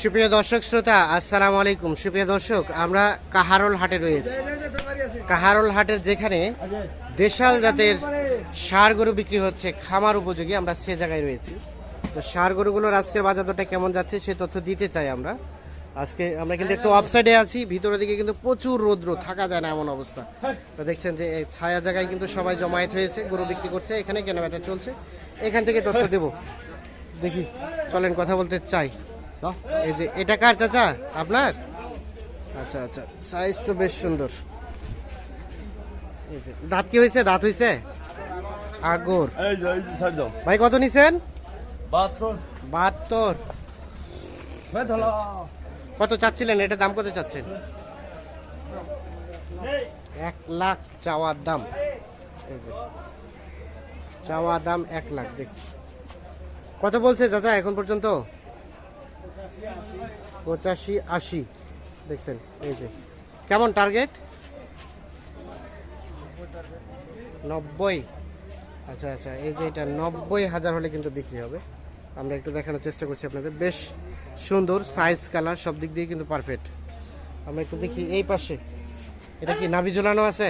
সুপ্রিয় দর্শক শ্রোতা, আসসালামু আলাইকুম। সুপ্রিয় দর্শক, আমরা কাহারোল হাটে রয়েছি। কাহারোল হাটের যেখানে দেশাল জাতের সার গরু বিক্রি হচ্ছে, খামার উপযোগী আমরা সে জায়গায় রয়েছি। তো সার গরুগুলোর আজকের বাজার দরটা কেমন যাচ্ছে, সে তথ্য দিতে চাই আমরা। আজকে আমরা কিন্তু একটু অফসাইডে আছি, ভিতরের দিকে কিন্তু প্রচুর রৌদ্র, থাকা যায় না এমন অবস্থা। তো দেখছেন যে ছায়া জায়গায় কিন্তু সবাই জমায়েত হয়েছে, গরু বিক্রি করছে, এখানে কেনাবেচা চলছে। এখান থেকে তথ্য দেব। দেখি, চলেন কথা বলতে চাই। এই যে এটা কার চাচা? আপনার? আচ্ছা আচ্ছা সাইজ তো বেশ সুন্দর। এই যে দাঁত কি হয়েছে? দাঁত হয়েছে? আগর। ভাই কত নিছেন? বাহাত্তর। কত চাচ্ছিলেন? এটা দাম কত চাচ্ছেন? এক লাখ চাওয়ার দাম। চাওয়া দাম এক লাখ দেখছি। কত বলছে চাচা এখন পর্যন্ত? পঁচাশি আশি। দেখছেন এই যে। কেমন টার্গেট নব্বই। আচ্ছা আচ্ছা এই যে এটা নব্বই হাজার হলে কিন্তু বিক্রি হবে। আমরা একটু দেখানোর চেষ্টা করছি আপনাদের। বেশ সুন্দর সাইজ কালার সব দিক দিয়ে কিন্তু পারফেক্ট আমরা একটু দেখি এই পাশে। এটা কি নাভি ঝোলানো আছে?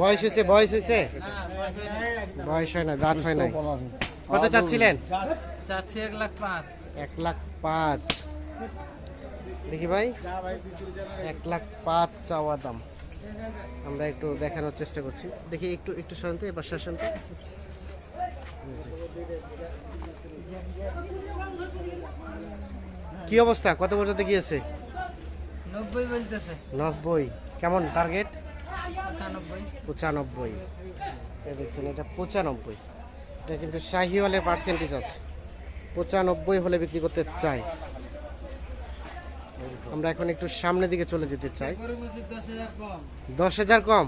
বয়স হয়েছে বয়স হয়েছে? বয়স হয় না দাঁত হয় নাই। কত চাচ্ছিলেন? চাচ্ছি এক লাখ পাঁচ। দেখি ভাই এক লাখ পাঁচ চাওয়া দাম। আমরা একটু দেখানোর চেষ্টা করছি। দেখি একটু একটু শান্ত এবার শাসন কি অবস্থা? কত পর্যন্ত গিয়েছে? নব্বই বলতেছে। নব্বই। কেমন টার্গেট পঁচানব্বই। পঁচানব্বই। দেখছেন এটা পঁচানব্বই। এটা কিন্তু শাহিওয়ালের পার্সেন্টেজ আছে। পঁচানব্বই হলে বিক্রি করতে চাই। আমরা এখন একটু সামনের দিকে চলে যেতে চাই। দশ হাজার কম?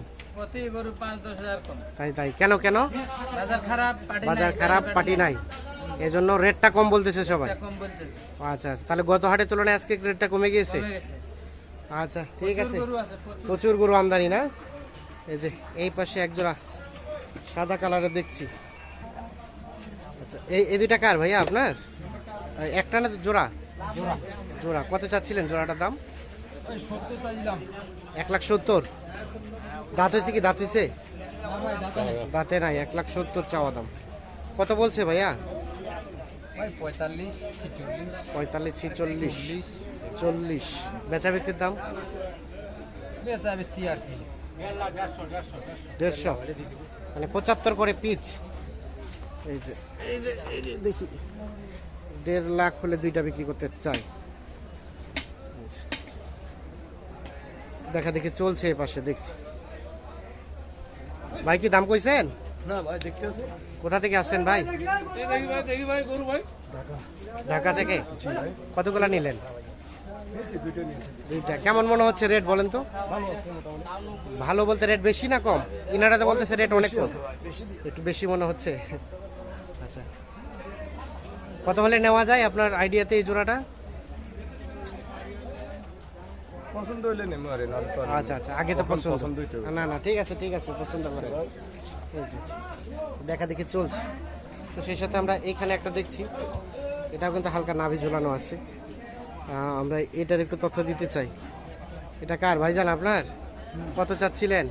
তাই তাই। কেন কেন? বাজার খারাপ পাটি নাই, এজন্য রেটটা কম বলতেছে সবাই। আচ্ছা আচ্ছা। তাহলে গত হাটের তুলনায় আজকে রেটটা কমে গিয়েছে? আচ্ছা ঠিক আছে। প্রচুর গরু আমদানি না? এই যে এই পাশে একজোড়া সাদা কালারের দেখছি। আচ্ছা এই এই দুইটা কার ভাইয়া আপনার? এই একটা না জোড়া? জোড়া। জোড়া কত চাচ্ছিলেন জোড়াটার দাম? এক লাখ সত্তর? দাঁত হয়েছে কি? দাঁত হয়েছে? নেই। দাঁতে নাই এক লাখ সত্তর চাওয়া দাম। কত বলছে ভাইয়া? পঁয়তাল্লিশ ছিচল্লিশ। পঁয়তাল্লিশ ছিচল্লিশ চল্লিশ। বেচা বিক্রির দাম? বেচা বেচি আর কি। দেড়শো। মানে পঁচাত্তর করে পিচ। এই যে এই যে এই যে দেখি। দেড় লাখ হলে দুইটা বিক্রি করতে চাই। দেখা দেখি চলছে এ পাশে দেখছি। ভাই কি দাম কইছেন? না ভাই দেখতে কোথা থেকে আসছেন ভাই? ঢাকা থেকে? কতগুলা নিলেন? দুইটা। কেমন মনে হচ্ছে রেট বলেন তো? ভালো ভালো বলতে রেট বেশি না কম? ইনারাতে বলতেছে রেট অনেক কম। একটু বেশি মনে হচ্ছে। আচ্ছা। কত হলে নেওয়া যায় আপনার আইডিয়াতে এই জোড়াটা? পছন্দ হইলে নেমো আরে নাহলে তো আচ্ছা আচ্ছা আগে তো পছন্দ। পছন্দ হইতে না না ঠিক আছে ঠিক আছে পছন্দ করে। যে, দেখা দেখি চলছে। তো সেই সাথে আমরা এখানে একটা দেখছি। এটাও কিন্তু হালকা নাভি ঝুলানো আছে। আমরা এটার একটু তথ্য দিতে চাই। এটা কার ভাইজান আপনার? কত চাচ্ছিলেন?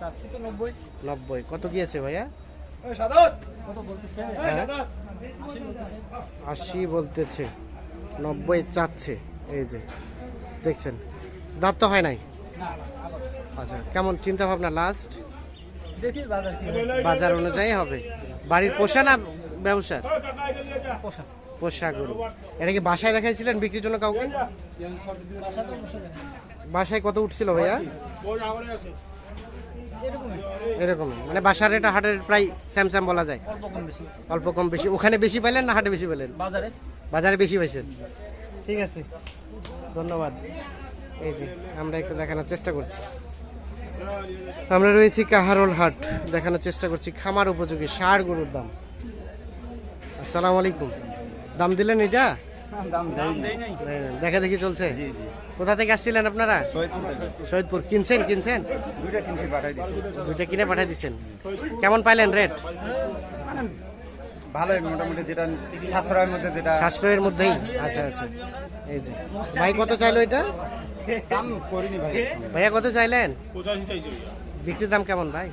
চাচ্ছি তো নব্বই। নব্বই। কত গিয়েছে ভাইয়া? এই সাদাত। কত বলতেছে? হ্যাঁ? আশি বলতেছে নব্বই চাচ্ছে এই যে দেখছেন? দাঁত তো হয় নাই? আচ্ছা কেমন চিন্তা ভাবনা লাস্ট বাজার অনুযায়ী হবে। বাড়ির পোষা না ব্যবসার পোষা। পোষা গরু। এটা কি বাসায় দেখাইছিলেন বিক্রির জন্য কাউকে? বাসায় কত উঠছিল ভাইয়া? এরকম মানে বাসার এটা হাটের প্রায় স্যাম স্যাম বলা যায়। অল্প কম বেশি। ওখানে বেশি পাইলেন না হাটে বেশি পেলেন বাজারে? বাজারে বেশি পাইছেন ঠিক আছে। ধন্যবাদ। এই যে আমরা একটু দেখানোর চেষ্টা করছি। আমরা রয়েছি কাহারোল হাট। দেখানোর চেষ্টা করছি খামার উপযোগী ষাড় গরুর দাম। আসসালামু আলাইকুম। দাম দিলেন এটা? দেখা দেখি চলছে? কোথা থেকে আসছিলেন আপনারা? শহীদপুর কিনছেন কিনছেন? দুইটা কিনছি পাঠাই কিনে পাঠিয়ে দিচ্ছেন কেমন পাইলেন রেট? ভালোই মোটামুটি যেটা সাশ্রয়ের মধ্যে যেটা সাশ্রয়ের মধ্যেই। আচ্ছা আচ্ছা। এই যে। ভাই কত চাইলো এটা? দাম করিনি ভাই। ভাইয়া কত চাইলেন? বিক্রির দাম কেমন ভাই?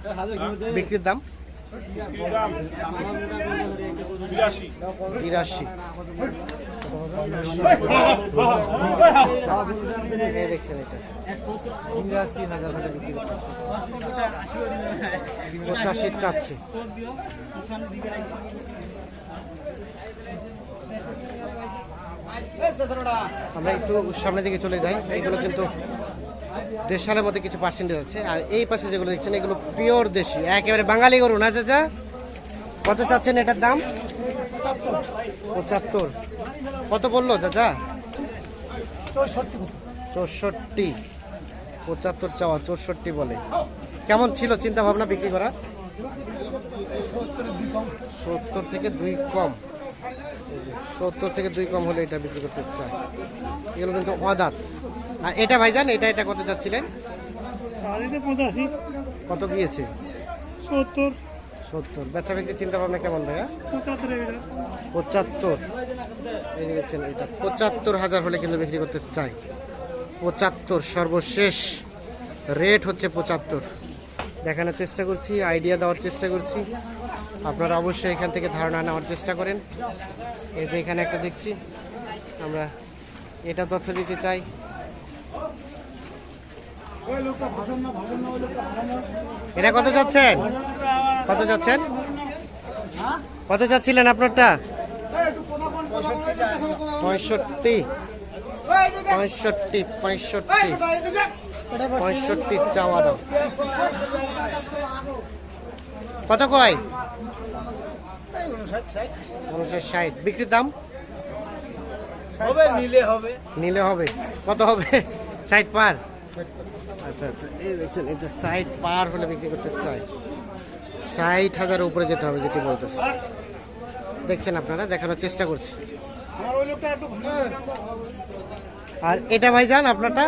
বিক্রির দাম? বিরাশি। পঁচাশি চাচ্ছে আমরা একটু সামনের দিকে চলে যাই। এগুলো কিন্তু দেশালের মধ্যে কিছু পার্সেন্টেজ আছে আর এই পাশে যেগুলো দেখছেন, এগুলো পিওর দেশি। একেবারে বাঙালি গরু না, চাচা? কত চাচ্ছেন এটার দাম? পঁচাত্তর। কত বলল চাচা? চৌষট্টি পঁচাত্তর চাওয়া চৌষট্টি বলে। কেমন ছিল চিন্তা ভাবনা বিক্রি করা? সত্তর থেকে দুই কম। সত্তর থেকে দুই কম হলে এটা বিক্রি করতে চায় এগুলো কিন্তু অদাত। আর এটা ভাইজান এটা এটা কত চাচ্ছিলেন? পঁচাশি। কত গিয়েছে? সত্তর। সত্তর। বেচা বিক্রি চিন্তা ভাবনা কেমন ভাইয়া? পঁচাত্তর পঁচাত্তর। এটা, পঁচাত্তর হাজার হলে কিন্তু বিক্রি করতে চাই। পঁচাত্তর সর্বশেষ। রেট হচ্ছে পঁচাত্তর। দেখানোর চেষ্টা করছি আইডিয়া দেওয়ার চেষ্টা করছি। আপনারা অবশ্যই এখান থেকে ধারণা নেওয়ার চেষ্টা করেন। এই যে এখানে একটা দেখছি, আমরা এটা তথ্য দিতে চাই। এটা কত যাচ্ছেন? কত যাচ্ছেন? কত যাচ্ছিলেন আপনারটা? পঁয়ষট্টি। পঁয়ষট্টি পঁয়ষট্টি। পঁয়ষট্টি চাওয়া দাম কত কয়? উনষাট ষাট। বিক্রির দাম? হবে নিলে হবে। নিলে হবে। কত হবে? সাইড পার। আচ্ছা আচ্ছা। এই দেখছেন এটা সাইড পার হলে বিক্রি করতে চাই ষাট হাজার উপরে যেতে হবে যেটি বলতেছে। দেখছেন আপনারা দেখানোর চেষ্টা করছি। আর এটা ভাই যান আপনারটা?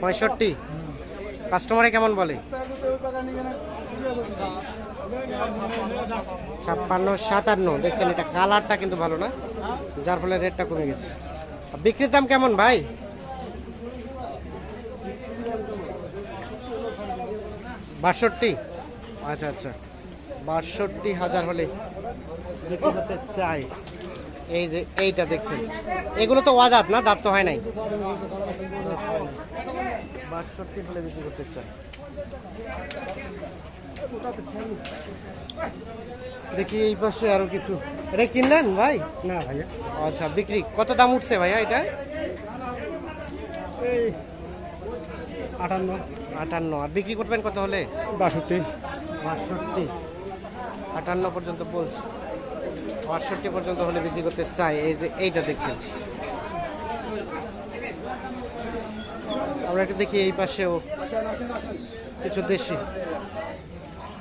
পঁয়ষট্টি। কাস্টমারে কেমন বলে? ছাপ্পান্ন সাতান্ন। দেখছেন এটা কালারটা কিন্তু ভালো না যার ফলে রেটটা কমে গেছে। আর বিক্রির দাম কেমন ভাই? বাষট্টি। আচ্ছা আচ্ছা। বাষট্টি হাজার হলে। বিক্রি করতে চাই। এই যে এইটা দেখছেন। এগুলো তো ওয়াদাত না দাঁত তো হয় নাই। বাষট্টি হলে বিক্রি করতে চাই। দেখি এই পাশে আরও কিছু। এটা কিনলেন ভাই? না ভাইয়া। আচ্ছা বিক্রি। কত দাম উঠছে ভাইয়া এটা? আটান্ন। আটান্ন। আর বিক্রি করবেন কত হলে? বাষট্টি। বাষট্টি। আটান্ন পর্যন্ত বলছে। আটষট্টি পর্যন্ত হলে বিক্রি করতে চাই। এই যে এইটা দেখছেন। আমরা একটু দেখি এই পাশেও কিছু দেশি।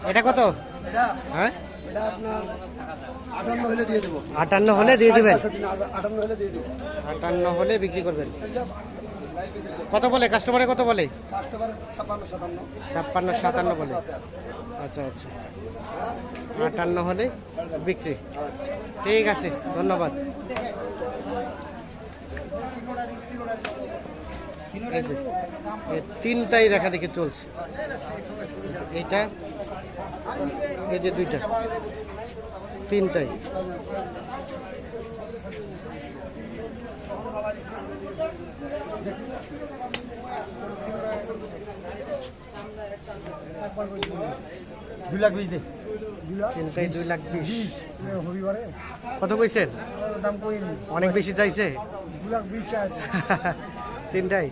এটা কত? হ্যাঁ? আটান্ন হলে দিয়ে দিবেন। আটান্ন হলে বিক্রি করবেন। কত বলে? কাস্টমারে কত বলে? ছাপ্পান্ন সাতান্ন বলে। আচ্ছা আচ্ছা। আটান্ন হলে বিক্রি। ঠিক আছে, ধন্যবাদ। তিনটাই দেখা দেখি চলছে। এইটা, এই যে দুইটা, তিনটাই। দুই লাখ বিশ দে। তিনটাই দুই লাখ বিশ। রবিবারে। কত কইছেন? দাম অনেক বেশি চাইছে? দু লাখ বিশ তিনটাই।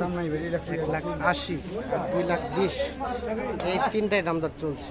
দাম নাই এক লাখ আশি দুই লাখ বিশ। এই তিনটাই দাম দর চলছে।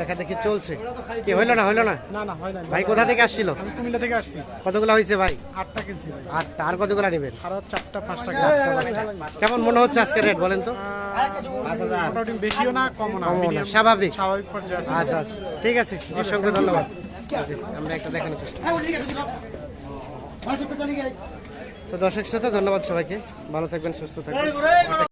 দেখা দেখি চলছে। কি হইল না হইল না? না না হয় না ভাই কোথা থেকে আসছিল? আমি কুমিল্লা থেকে আসছি। কতগুলো হয়েছে ভাই? আটটা কিনছি ভাই। আটটা। আর কতগুলো নেবেন? আরও চারটা পাঁচটা কেমন মনে হচ্ছে আজকে রেট বলেন তো? বেশিও না কমও না। স্বাভাবিক। স্বাভাবিক পর্যায়ে আচ্ছা আচ্ছা। ঠিক আছে অসংখ্য ধন্যবাদ। আমরা একটা দেখানোর চেষ্টা তো দর্শক শ্রোতা ধন্যবাদ সবাইকে। ভালো থাকবেন সুস্থ থাকবেন।